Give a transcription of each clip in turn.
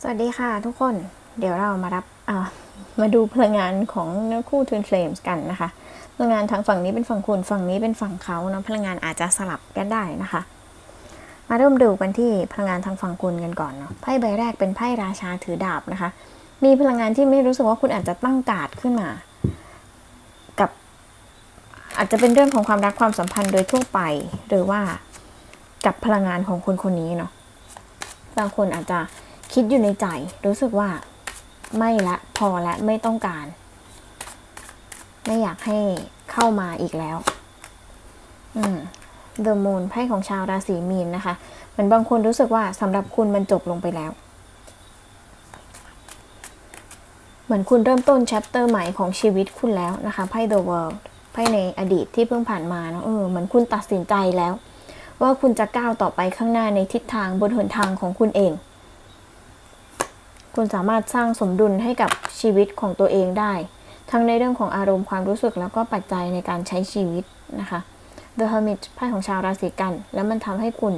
สวัสดีค่ะทุกคน เดี๋ยวเรามารับมาดูพลังงานของคู่ Twin Flames กันนะคะ พลังงานทางฝั่งนี้เป็นฝั่งคุณ ฝั่งนี้เป็นฝั่งเขาเนาะ พลังงานอาจจะสลับกันได้นะคะ มาเริ่มดูกันที่พลังงานทางฝั่งคุณกันก่อนเนาะ ไพ่ใบแรกเป็นไพ่ราชาถือดาบนะคะ มีพลังงานที่ไม่รู้สึกว่าคุณอาจจะตั้งการ์ดขึ้นมา กับ อาจจะเป็นเรื่องของความรักความสัมพันธ์โดยทั่วไป หรือว่ากับพลังงานของคนคนนี้เนาะ บางคนอาจจะ คิดอยู่ในใจรู้สึกว่าไม่ละพอและไม่ต้องการ ไม่อยากให้เข้ามาอีกแล้ว อืม The Moon ไพ่ของชาวราศีมีนนะคะเหมือนบางคนรู้สึกว่าสำหรับคุณมันจบลงไปแล้ว เหมือนคุณเริ่มต้น chapter ใหม่ของชีวิตคุณแล้วนะคะไพ่ The World ไพ่ในอดีตที่เพิ่งผ่านมาเนอะเออเหมือนคุณตัดสินใจแล้ว ว่าคุณจะก้าวต่อไปข้างหน้าในทิศทางบนหนทางของคุณเอง คุณสามารถสร้างสมดุลให้กับชีวิตของตัวเองได้ ทั้งในเรื่องของอารมณ์ความรู้สึกแล้วก็ปัจจัยในการใช้ชีวิตนะคะ The Hermit ไพ่ของชาวราศีกัน แล้วมันทำให้คุณ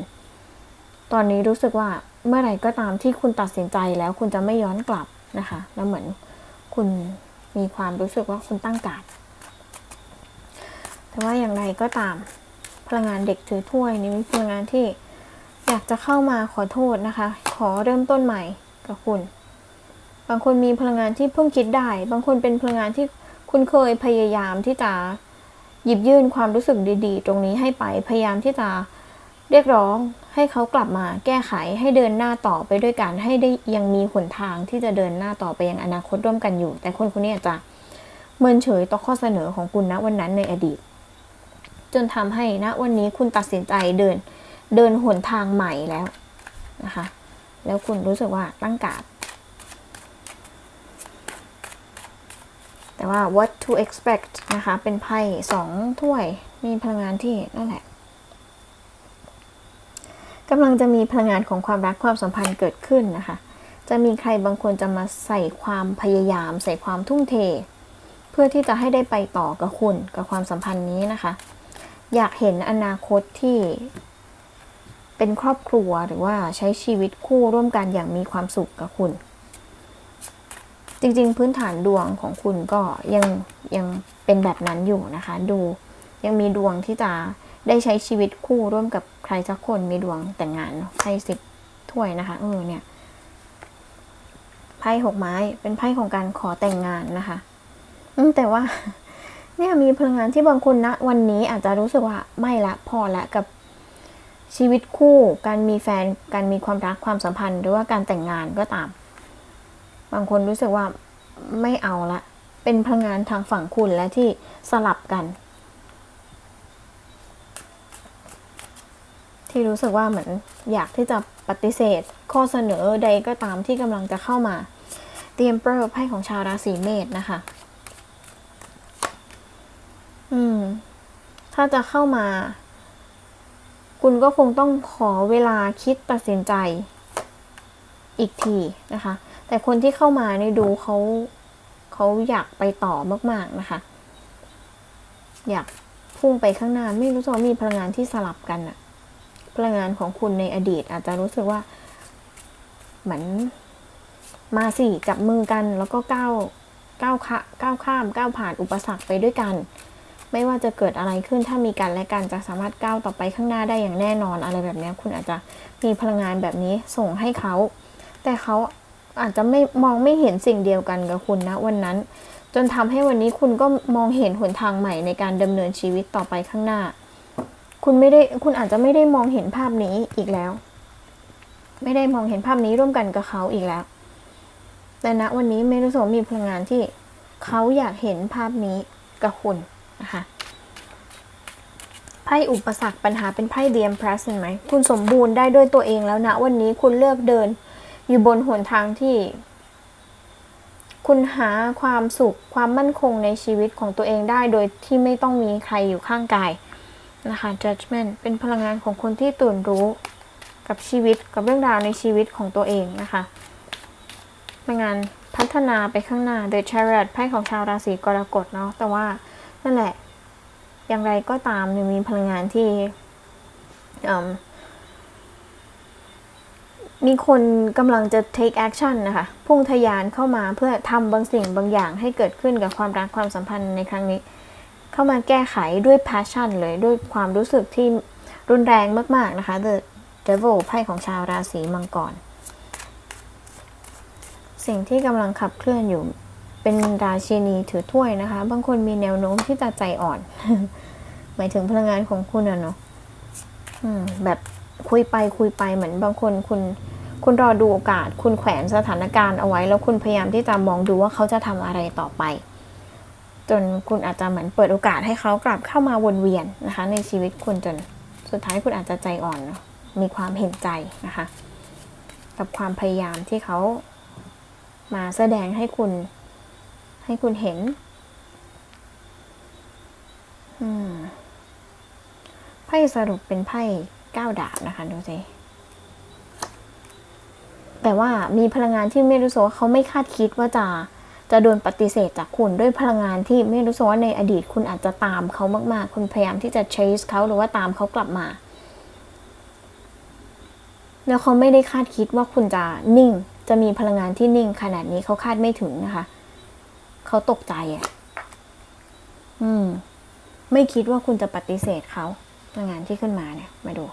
ตอนนี้รู้สึกว่าเมื่อไหร่ก็ตามที่คุณตัดสินใจแล้วคุณจะไม่ย้อนกลับนะคะ แล้วเหมือนคุณมีความรู้สึกว่าคุณตั้งการดแต่ว่าอย่างไรก็ตาม พลังงานเด็กถือถ้วยนี่มีพลังงานที่อยากจะเข้ามาขอโทษนะคะ ขอเริ่มต้นใหม่กับคุณ บางคนมีพลังงานที่เพิ่งคิดได้ บางคนเป็นพลังงานที่คุณเคยพยายามที่จะหยิบยื่นความรู้สึกดี ๆ ตรงนี้ให้ไป พยายามที่จะเรียกร้องให้เขากลับมาแก้ไขให้เดินหน้าต่อไปด้วยกันให้ได้ยังมีหนทางที่จะเดินหน้าต่อไปยังอนาคตร่วมกันอยู่ แต่คนคนนี้อาจจะเมินเฉยต่อข้อเสนอของคุณณวันนั้นในอดีต จนทำให้ณวันนี้คุณตัดสินใจเดินเดินหนทางใหม่แล้วนะคะ แล้วคุณรู้สึกว่าตั้งการ แต่ว่า what to expect นะคะ เป็นไพ่สองถ้วย มีพลังงานที่นั่นแหละกำลังจะมีพลังงานของความรักความสัมพันธ์เกิดขึ้นนะคะ จะมีใครบางคนจะมาใส่ความพยายาม ใส่ความทุ่มเท เพื่อที่จะให้ได้ไปต่อกับคุณกับความสัมพันธ์นี้นะคะ อยากเห็นอนาคตที่เป็นครอบครัวหรือว่าใช้ชีวิตคู่ร่วมกันอย่างมีความสุขกับคุณ จริง ๆ พื้นฐานดวงของคุณก็ยังยังเป็นแบบนั้นอยู่นะคะ ดูยังมีดวงที่จะได้ใช้ชีวิตคู่ร่วมกับใครสักคนมีดวงแต่งงานไพ่สิบถ้วยนะคะ เออเนี่ยไพ่หกไม้เป็นไพ่ของการขอแต่งงานนะคะอืแต่ว่า เนี่ยมีพลังงานที่บางคนนะวันนี้อาจจะรู้สึกว่าไม่ละพอละกับชีวิตคู่ การมีแฟน การมีความรักความสัมพันธ์ หรือว่าการแต่งงานก็ตาม บางคนรู้สึกว่าไม่เอาละ เป็นพลังงานทางฝั่งคุณและที่สลับกัน ที่รู้สึกว่าเหมือนอยากที่จะปฏิเสธ ข้อเสนอใดก็ตามที่กำลังจะเข้ามาเตรียมเปอร์ไพ่ของชาวราศีเมษนะคะ อืม ถ้าจะเข้ามา คุณก็คงต้องขอเวลาคิดตัดสินใจ อีกทีนะคะ แต่คนที่เข้ามาในดูเขาเขาอยากไปต่อมากๆนะคะ อยากพุ่งไปข้างหน้าไม่รู้สึกว่ามีพลังงานที่สลับกันอะพลังงานของคุณในอดีต อาจจะรู้สึกว่าเหมือนมาสิจับมือกันแล้วก็ก้าวก้าวข้าก้าวข้ามก้าวผ่านอุปสรรคไปด้วยกัน ไม่ว่าจะเกิดอะไรขึ้นถ้ามีกันและกันจะสามารถก้าวต่อไปข้างหน้าได้อย่างแน่นอนอะไรแบบนี้คุณอาจจะมีพลังงานแบบนี้ส่งให้เขา แต่เขาอาจจะไม่มองไม่เห็นสิ่งเดียวกันกับคุณนะวันนั้น จนทำให้วันนี้คุณก็มองเห็นหนทางใหม่ในการดำเนินชีวิตต่อไปข้างหน้า คุณไม่ได้คุณอาจจะไม่ได้มองเห็นภาพนี้อีกแล้ว ไม่ได้มองเห็นภาพนี้ร่วมกันกับเขาอีกแล้ว แต่ณวันนี้ไม่รู้สึกว่ามีพลังงานที่เขาอยากเห็นภาพนี้กับคุณนะคะไพ่อุปสรรคปัญหาเป็นไพ่เดียมพลัสเห็นไหม คุณสมบูรณ์ได้ด้วยตัวเองแล้วนะ วันนี้คุณเลือกเดิน อยู่บนหนทางที่ คุณหาความสุขความมั่นคงในชีวิตของตัวเองได้โดยที่ไม่ต้องมีใครอยู่ข้างกายนะคะ judgment เป็นพลังงานของคนที่ตื่นรู้กับชีวิตกับเรื่องราวในชีวิตของตัวเองนะคะพลังงานพัฒนาไปข้างหน้า The Chariot ไพ่ของชาวราศีกรกฎเนาะแต่ว่านั่นแหละ อย่างไรก็ตามยังมีพลังงานที่ มีคนกำลังจะ take action นะคะ พุ่งทะยานเข้ามาเพื่อทำบางสิ่งบางอย่างให้เกิดขึ้นกับความรักความสัมพันธ์ในครั้งนี้ เข้ามาแก้ไขด้วย passion เลยด้วยความรู้สึกที่รุนแรงมาก ๆ นะคะ The Devil ไพ่ของชาวราศีมังกร สิ่งที่กำลังขับเคลื่อนอยู่เป็นราชินีถือถ้วยนะคะ บางคนมีแนวโน้มที่จะใจอ่อน หมายถึงพลังงานของคุณอะเนาะแบบ คุยไปคุยไปเหมือนบางคนคุณคุณรอดูโอกาส คุณแขวนสถานการณ์เอาไว้ แล้วคุณพยายามที่จะมองดูว่าเขาจะทำอะไรต่อไป จนคุณอาจจะเหมือนเปิดโอกาสให้เขากลับเข้ามาวนเวียนนะคะ ในชีวิตคุณจนสุดท้ายคุณอาจจะใจอ่อน มีความเห็นใจนะคะ กับความพยายามที่เขามาแสดงให้คุณให้คุณเห็นไพ่สรุปเป็นไพ่ เก้าดาบนะคะดูสิแต่ว่ามีพลังงานที่ไม่รู้สึกว่าเขาไม่คาดคิดว่าจะจะโดนปฏิเสธจากคุณด้วยพลังงานที่ไม่รู้สึกว่าในอดีตคุณอาจจะตามเขามาก ๆ คุณพยายามที่จะ chase เขาหรือว่าตามเขากลับมา แล้วเขาไม่ได้คาดคิดว่าคุณจะนิ่ง จะมีพลังงานที่นิ่ง ขนาดนี้เขาคาดไม่ถึงนะคะ เขาตกใจอะ อืม ไม่คิดว่าคุณจะปฏิเสธเขา พลังงานที่ขึ้นมาเนี่ย มาดู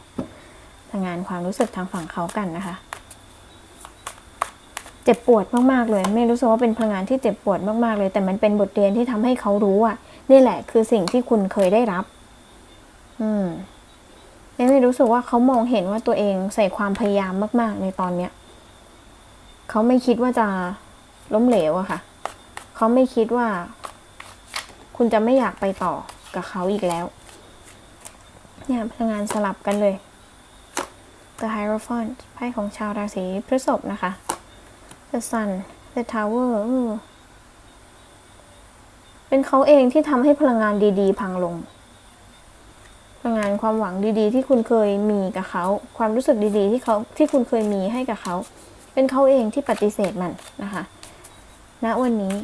พลังงานความรู้สึกทางฝั่งเขากันนะคะ เจ็บปวดมากๆเลย ไม่รู้สึกว่าเป็นพลังงานที่เจ็บปวดมากๆเลย แต่มันเป็นบทเรียนที่ทำให้เขารู้ว่านี่แหละคือสิ่งที่คุณเคยได้รับ อืมไม่รู้สึกว่าเขามองเห็นว่าตัวเองใส่ความพยายามมาก ๆ ในตอนเนี้ยเขาไม่คิดว่าจะล้มเหลวอะค่ะ เขาไม่คิดว่า คุณจะไม่อยากไปต่อกับเขาอีกแล้ว เนี่ยพลังงานสลับกันเลย The Hierophant ไพ่ของชาวราศีพฤษภนะคะ The Sun The Tower เป็นเขาเองที่ทำให้พลังงานดีๆ พังลง พลังงานความหวังดีๆ ที่คุณเคยมีกับเขา ความรู้สึกดีๆ ที่เขาที่คุณเคยมีให้กับเขา เป็นเขาเองที่ปฏิเสธมันนะคะณวันนี้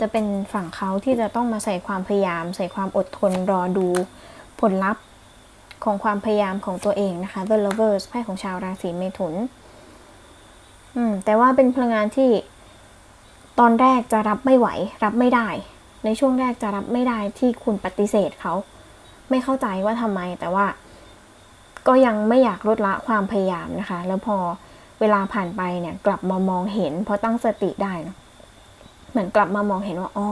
จะเป็นฝั่งเขาที่จะต้องมาใส่ความพยายาม ใส่ความอดทนรอดู ผลลัพธ์ของความพยายามของตัวเองนะคะ The Lovers ไพ่ของชาวราศีเมถุน อืม แต่ว่าเป็นพลังงานที่ตอนแรกจะรับไม่ไหว รับไม่ได้ ในช่วงแรกจะรับไม่ได้ที่คุณปฏิเสธเขา ไม่เข้าใจว่าทำไม แต่ว่า ก็ยังไม่อยากลดละความพยายามนะคะ แล้วพอเวลาผ่านไปเนี่ย กลับมามองเห็นพอตั้งสติได้นะเหมือนกลับมามองเห็นว่าอ๋อ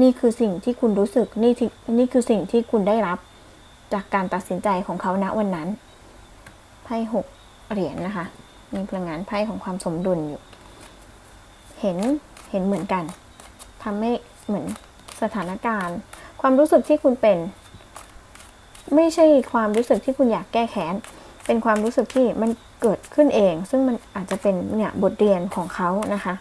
นี่คือสิ่งที่คุณรู้สึก นี่ที่นี่คือสิ่งที่คุณได้รับ จากการตัดสินใจของเขาณวันนั้น ไพ่หกเหรียญนะคะ มีพลังงานไพ่ของความสมดุลอยู่ เห็น เห็นเหมือนกันทำให้เหมือนสถานการณ์ ความรู้สึกที่คุณเป็น ไม่ใช่ความรู้สึกที่คุณอยากแก้แค้น เป็นความรู้สึกที่มันเกิดขึ้นเอง ซึ่งมันอาจจะเป็นเนี่ยบทเรียนของเขานะคะ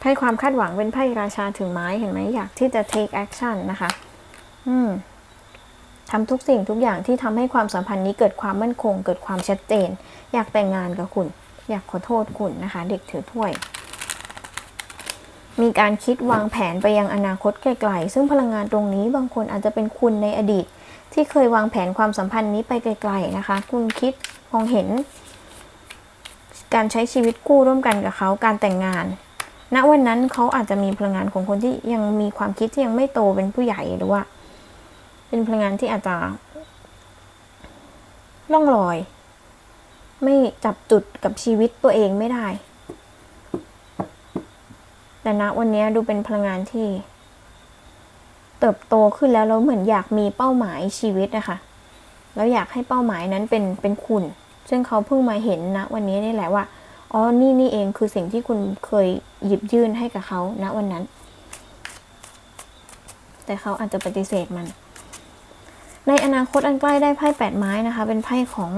ไพ่ความคาดหวังเป็นไพ่ราชาถือไม้เห็นไหมอยากที่จะ take action นะคะ ทำทุกสิ่งทุกอย่างที่ทำให้ความสัมพันธ์นี้เกิดความมั่นคง เกิดความชัดเจน อยากแต่งงานกับคุณ อยากขอโทษคุณนะคะ เด็กถือถ้วย มีการคิดวางแผนไปยังอนาคตไกลๆ ซึ่งพลังงานตรงนี้บางคนอาจจะเป็นคุณในอดีต ที่เคยวางแผนความสัมพันธ์นี้ไปไกล ๆนะคะ คุณคิดมองเห็น การใช้ชีวิตคู่ร่วมกันกับเขาการแต่งงานณวันนั้นเขาอาจจะมีพลังงานของคนที่ยังมีความคิดที่ยังไม่โตเป็นผู้ใหญ่หรือว่า เป็นพลังงานที่อาจจะล่องลอย ไม่จับจุดกับชีวิตตัวเองไม่ได้ แต่ณวันนี้ดูเป็นพลังงานที่ เติบโตขึ้นแล้วแล้วเหมือนอยากมีเป้าหมายชีวิตนะคะแล้วอยากให้เป้าหมายนั้นเป็นเป็นคุณ ซึ่งเขาเพิ่งมาเห็นนะวันนี้นี่แหละว่าอ๋อนี่นี่เองคือสิ่งที่คุณเคยหยิบยื่นให้กับเขาณวันนั้น แต่เขาอาจจะปฏิเสธมัน ในอนาคตอันใกล้ได้ไพ่แปดไม้นะคะ เป็นไพ่ของ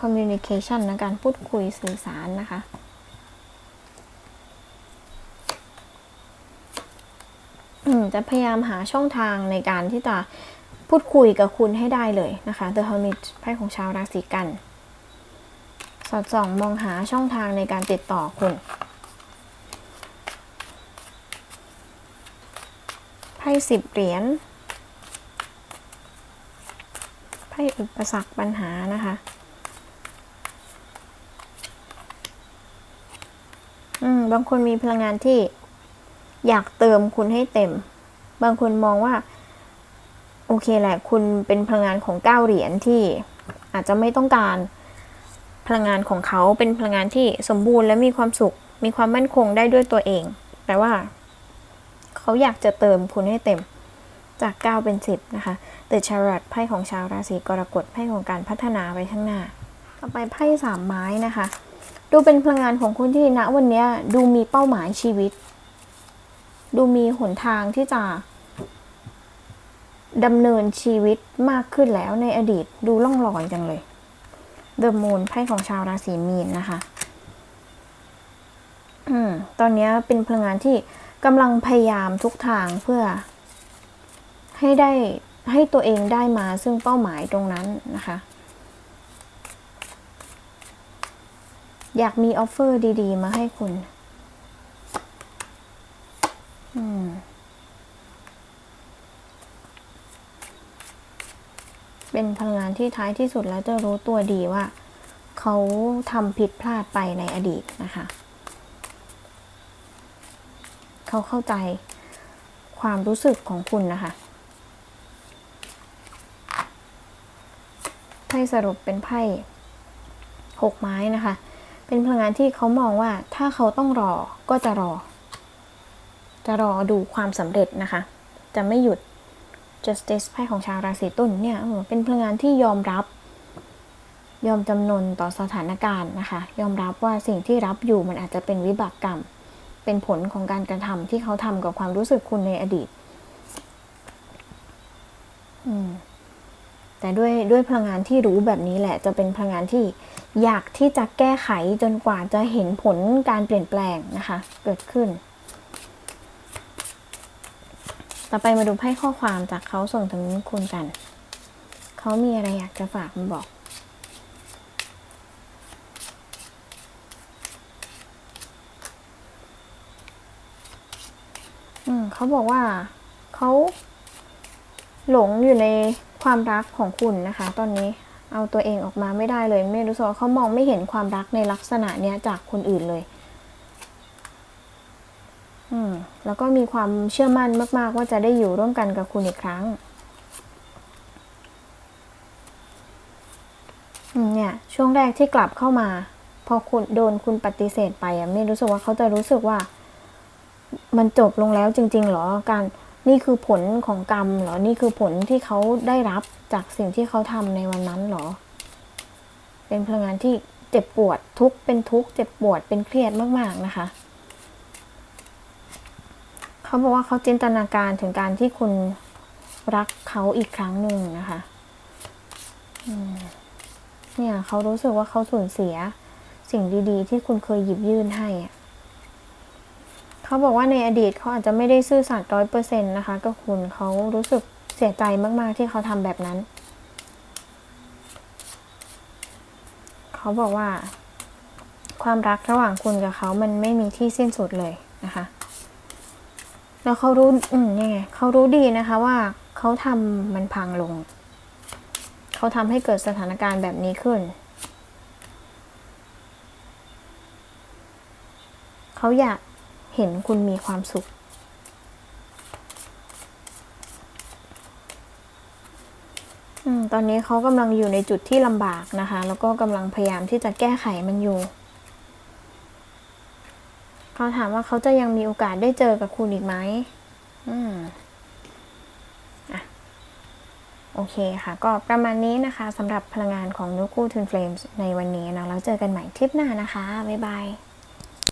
communication นะการพูดคุยสื่อสารนะคะจะพยายามหาช่องทางในการที่จะพูดคุยกับคุณให้ได้เลยนะคะ The Hermit ไพ่ของชาวราศีกัน สอดส่องมองหาช่องทางในการติดต่อคุณไพ่สิบเหรียญ ไพ่อุปสรรคปัญหานะคะ อืม บางคนมีพลังงานที่อยากเติมคุณให้เต็ม บางคนมองว่า โอเคแหละ คุณเป็นพลังงานของเก้าเหรียญที่อาจจะไม่ต้องการพลังงานของเขาเป็นพลังงานที่สมบูรณ์และมีความสุข มีความมั่นคงได้ด้วยตัวเองแต่ว่า เขาอยากจะเติมคุณให้เต็ม จาก 9 เป็น 10 นะคะ The Chariot ไพ่ของชาวราศีกรกฎไพ่ของการพัฒนาไปข้างหน้า ต่อไปไพ่สามไม้นะคะ ดูเป็นพลังงานของคุณที่ณวันนี้ดูมีเป้าหมายชีวิต ดูมีหนทางที่จะดำเนินชีวิตมากขึ้นแล้วในอดีตดูล่องลอยจังเลย The Moon ไพ่ของชาวราศีมีนนะคะอืมตอนนี้เป็นพลังงานที่กำลังพยายามทุกทางเพื่อ ให้ได้ให้ตัวเองได้มาซึ่งเป้าหมายตรงนั้นนะคะ อยากมีออฟเฟอร์ดีๆ มาให้คุณเป็นพลังงานที่ท้ายที่สุดแล้วจะรู้ตัวดีว่า เขาทำผิดพลาดไปในอดีตนะคะ เขาเข้าใจความรู้สึกของคุณนะคะ ไพ่สรุปเป็นไพ่หกไม้นะคะ เป็นพลังงานที่เขามองว่าถ้าเขาต้องรอก็จะรอ จะรอดูความสำเร็จนะคะ จะไม่หยุด justice ไพ่ของชาวราศีตุลเนี่ยเออเป็นพลังงานที่ยอมรับ ยอมจำนนต่อสถานการณ์นะคะ ยอมรับว่าสิ่งที่รับอยู่มันอาจจะเป็นวิบากกรรม เป็นผลของการกระทำที่เขาทำกับความรู้สึกคุณในอดีต อืม แต่ด้วยด้วยพลังงานที่รู้แบบนี้แหละ จะเป็นพลังงานที่อยากที่จะแก้ไขจนกว่าจะเห็นผลการเปลี่ยนแปลงนะคะ เกิดขึ้น ต่อไปมาดูไพ่ข้อความจากเขาส่งถึงคุณกัน เขามีอะไรอยากจะฝากมาบอกอืมเขาบอกว่าเขาหลงอยู่ใน ความรักของคุณนะคะ ตอนนี้เอาตัวเองออกมาไม่ได้เลยไม่รู้สึกเขามองไม่เห็นความรักในลักษณะเนี้ยจากคนอื่นเลยอืมแล้วก็มีความเชื่อมั่นมาก ๆ ว่าจะได้อยู่ร่วมกันกับคุณอีกครั้งอืมเนี่ยช่วงแรกที่กลับเข้ามา พอคุณโดนคุณปฏิเสธไปอะไม่รู้สึกว่าเขาจะรู้สึกว่า มันจบลงแล้วจริง ๆ หรอการ นี่คือผลของกรรมเหรอ นี่คือผลที่เขาได้รับจากสิ่งที่เขาทำในวันนั้นเหรอ เป็นพลังงานที่เจ็บปวดทุกเป็นทุกเจ็บปวดเป็นเครียดมากๆนะคะเขาบอกว่าเขาจินตนาการถึงการที่คุณรักเขาอีกครั้งหนึ่งนะคะเนี่ยเขารู้สึกว่าเขาสูญเสียสิ่งดีๆ ที่คุณเคยหยิบยื่นให้อะ เขาบอกว่าในอดีตเขาอาจจะไม่ได้ซื่อสัตย์ร้อยเปอร์เซ็นต์นะคะกับคุณเขารู้สึกเสียใจมาก ๆ ที่เขาทำแบบนั้น เขาบอกว่า ความรักระหว่างคุณกับเขามันไม่มีที่สิ้นสุดเลยนะคะ แล้วเขารู้อืมยังไงเขารู้ดีนะคะว่าเขาทำมันพังลง เขาทำให้เกิดสถานการณ์แบบนี้ขึ้นเขาอยาก เห็นคุณมีความสุขอืมตอนนี้เขากำลังอยู่ในจุดที่ลำบากนะคะ แล้วก็กำลังพยายามที่จะแก้ไขมันอยู่ เขาถามว่าเขาจะยังมีโอกาสได้เจอกับคุณอีกไหมอืมอะโอเคค่ะ ก็ประมาณนี้นะคะสำหรับพลังงานของนุกูทูนเฟลมในวันนี้นะแล้วเจอกันใหม่ทริปหน้านะคะ บ๊ายบาย